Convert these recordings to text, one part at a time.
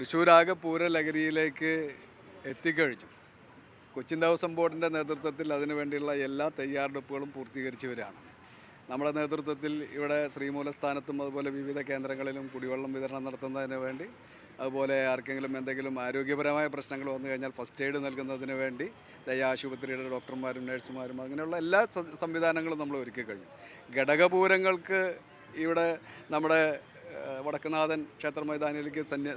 തൃശ്ശൂരാകെ പൂരലഹരിയിലേക്ക് എത്തിക്കഴിഞ്ഞു. കൊച്ചിൻ ദേവസ്വം ബോർഡിന്റെ നേതൃത്വത്തിൽ അതിനു വേണ്ടിയുള്ള എല്ലാ തയ്യാറെടുപ്പുകളും പൂർത്തീകരിച്ചു വരികയാണ് നമ്മുടെ നേതൃത്വത്തിൽ ഇവിടെ ശ്രീമൂലസ്ഥാനത്തും അതുപോലെ വിവിധ കേന്ദ്രങ്ങളിലും കുടിവെള്ളം വിതരണം നടത്തുന്നതിന് വേണ്ടി അതുപോലെ ആർക്കെങ്കിലും എന്തെങ്കിലും ആരോഗ്യപരമായ പ്രശ്നങ്ങൾ വന്നു കഴിഞ്ഞാൽ ഫസ്റ്റ് എയ്ഡ് നൽകുന്നതിന് വേണ്ടി ദയ ആശുപത്രിയുടെ ഡോക്ടർമാരും നഴ്സുമാരും അങ്ങനെയുള്ള എല്ലാ സംവിധാനങ്ങളും നമ്മൾ ഒരുക്കി കഴിഞ്ഞു ഘടകപൂരങ്ങൾക്ക് ഇവിടെ നമ്മുടെ വടക്കുനാഥൻ ക്ഷേത്ര മൈതാനിയിലേക്ക് സന്യ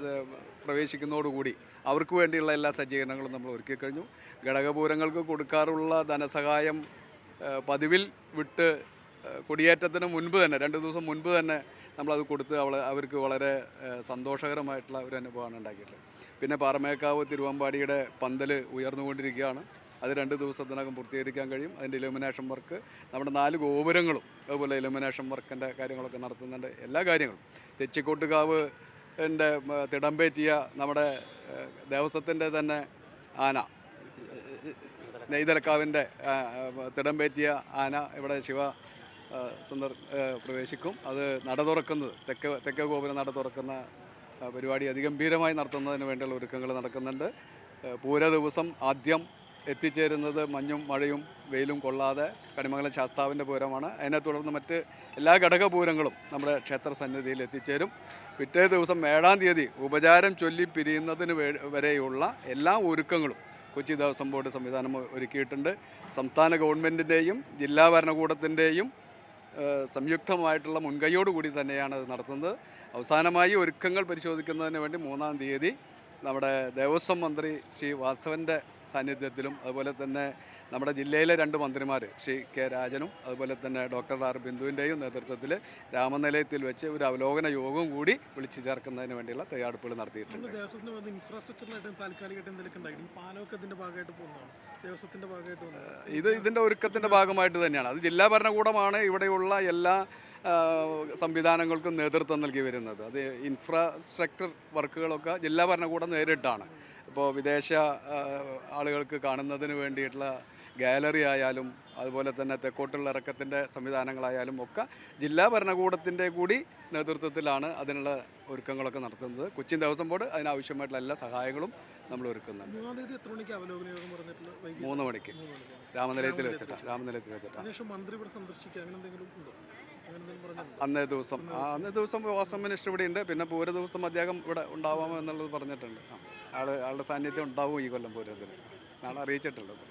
പ്രവേശിക്കുന്നതോടുകൂടി അവർക്ക് വേണ്ടിയുള്ള എല്ലാ സജ്ജീകരണങ്ങളും നമ്മൾ ഒരുക്കി കഴിഞ്ഞു. ഘടകപൂരങ്ങൾക്ക് കൊടുക്കാറുള്ള ധനസഹായം പതിവിൽ വിട്ട് കൊടിയേറ്റത്തിന് മുൻപ് തന്നെ രണ്ട് ദിവസം മുൻപ് തന്നെ നമ്മളത് കൊടുത്ത് അവൾ അവർക്ക് വളരെ സന്തോഷകരമായിട്ടുള്ള ഒരു അനുഭവമാണ് ഉണ്ടാക്കിയിട്ടുള്ളത്. പിന്നെ പാറമേക്കാവ് തിരുവമ്പാടിയുടെ പന്തൽ ഉയർന്നുകൊണ്ടിരിക്കുകയാണ്. അത് രണ്ട് ദിവസത്തിനകം പൂർത്തീകരിക്കാൻ കഴിയും. അതിന്റെ ഇലുമിനേഷൻ വർക്ക് നമ്മുടെ നാല് ഗോപുരങ്ങളും അതുപോലെ ഇലുമിനേഷൻ വർക്കിന്റെ കാര്യങ്ങളൊക്കെ നടത്തുന്നുണ്ട്. എല്ലാ കാര്യങ്ങളും. തെച്ചിക്കോട്ടുകാവ് എന്റെ തിടമ്പേറ്റിയ നമ്മുടെ ദേവസ്വത്തിന്റെ തന്നെ ആന. നെയ്തലക്കാവിന്റെ തിടമ്പേറ്റിയ ആന ഇവിടെ ശിവ സുന്ദർ പ്രവേശിക്കും. അത് നട തുറക്കുന്നത് തെക്ക് തെക്ക ഗോപുരം നട തുറക്കുന്ന പരിപാടി അതിഗംഭീരമായി നടത്തുന്നതിന് വേണ്ടിയുള്ള ഒരുക്കങ്ങൾ നടക്കുന്നുണ്ട്. പൂര ദിവസം ആദ്യം എത്തിച്ചേരുന്നത് മഞ്ഞും മഴയും വെയിലും കൊള്ളാതെ കണിമംഗലം ശാസ്താവിന്റെ പൂരമാണ്. അതിനെ തുടർന്ന് മറ്റ് എല്ലാ ഘടകപൂരങ്ങളും നമ്മുടെ ക്ഷേത്ര സന്നിധിയിൽ എത്തിച്ചേരും. പിറ്റേ ദിവസം ഏഴാം തീയതി ഉപചാരം ചൊല്ലി പിരിയുന്നതിന് വരെയുള്ള എല്ലാ ഒരുക്കങ്ങളും കൊച്ചി ദേവസ്വം ബോർഡ് സംവിധാനം ഒരുക്കിയിട്ടുണ്ട്. സംസ്ഥാന ഗവൺമെന്റിന്റെയും ജില്ലാ ഭരണകൂടത്തിന്റെയും സംയുക്തമായിട്ടുള്ള മുൻകൈയോടുകൂടി തന്നെയാണ് അത് നടത്തുന്നത്. അവസാനമായി ഒരുക്കങ്ങൾ പരിശോധിക്കുന്നതിന് വേണ്ടി മൂന്നാം തീയതി നമ്മുടെ ദേവസ്വം മന്ത്രി ശ്രീ വാസവന്റെ സാന്നിധ്യത്തിലും അതുപോലെ തന്നെ നമ്മുടെ ജില്ലയിലെ രണ്ട് മന്ത്രിമാർ ശ്രീ കെ രാജനും അതുപോലെ തന്നെ ഡോക്ടർ ആർ ബിന്ദുവിന്റെയും നേതൃത്വത്തിൽ രാമനിലയത്തിൽ വെച്ച് ഒരു അവലോകന യോഗവും കൂടി വിളിച്ചു ചേർക്കുന്നതിന് വേണ്ടിയുള്ള തയ്യാറെടുപ്പുകൾ നടത്തിയിട്ടുണ്ട്. ഇത് ഇതിന്റെ ഒരുക്കത്തിന്റെ ഭാഗമായിട്ട് തന്നെയാണ്. അത് ജില്ലാ ഭരണകൂടമാണ് ഇവിടെയുള്ള എല്ലാ സംവിധാനങ്ങൾക്കും നേതൃത്വം നൽകി വരുന്നത്. അത് ഇൻഫ്രാസ്ട്രക്ചർ വർക്കുകളൊക്കെ ജില്ലാ ഭരണകൂടം നേരിട്ടാണ്. ഇപ്പോൾ വിദേശ ആളുകൾക്ക് കാണുന്നതിന് വേണ്ടിയിട്ടുള്ള ഗാലറി ആയാലും അതുപോലെ തന്നെ തെക്കോട്ടുള്ള ഇറക്കത്തിന്റെ സംവിധാനങ്ങളായാലും ഒക്കെ ജില്ലാ ഭരണകൂടത്തിന്റെ കൂടി നേതൃത്വത്തിലാണ് അതിനുള്ള ഒരുക്കങ്ങളൊക്കെ നടത്തുന്നത്. കൊച്ചിൻ ദേവസ്വം ബോർഡ് അതിനാവശ്യമായിട്ടുള്ള എല്ലാ സഹായങ്ങളും നമ്മൾ ഒരുക്കുന്നുണ്ട്. മൂന്നാം മണിക്ക് രാമനിലയത്തിൽ വെച്ചിട്ടാണ്. രാമനിലയത്തിൽ വെച്ചിട്ടാണ്. മന്ത്രി ഇവിടെ സന്ദർശിക്കുക അങ്ങനെ എന്തെങ്കിലും ഉണ്ടോ അങ്ങനെ എന്തെങ്കിലും പറഞ്ഞിട്ടുണ്ടോ അന്നേ ദിവസം. അന്നേ ദിവസം വാസം മിനിസ്റ്റർ ഇവിടെ ഉണ്ട്. പിന്നെ പൂര ദിവസം അദ്ദേഹം ഇവിടെ ഉണ്ടാവാമോ എന്നുള്ളത് പറഞ്ഞിട്ടുണ്ട്. ആൾ ആളുടെ സാന്നിധ്യം ഉണ്ടാവും ഈ കൊല്ലം പൂരത്തിൽ നാളെ അറിയിച്ചിട്ടുള്ളത്.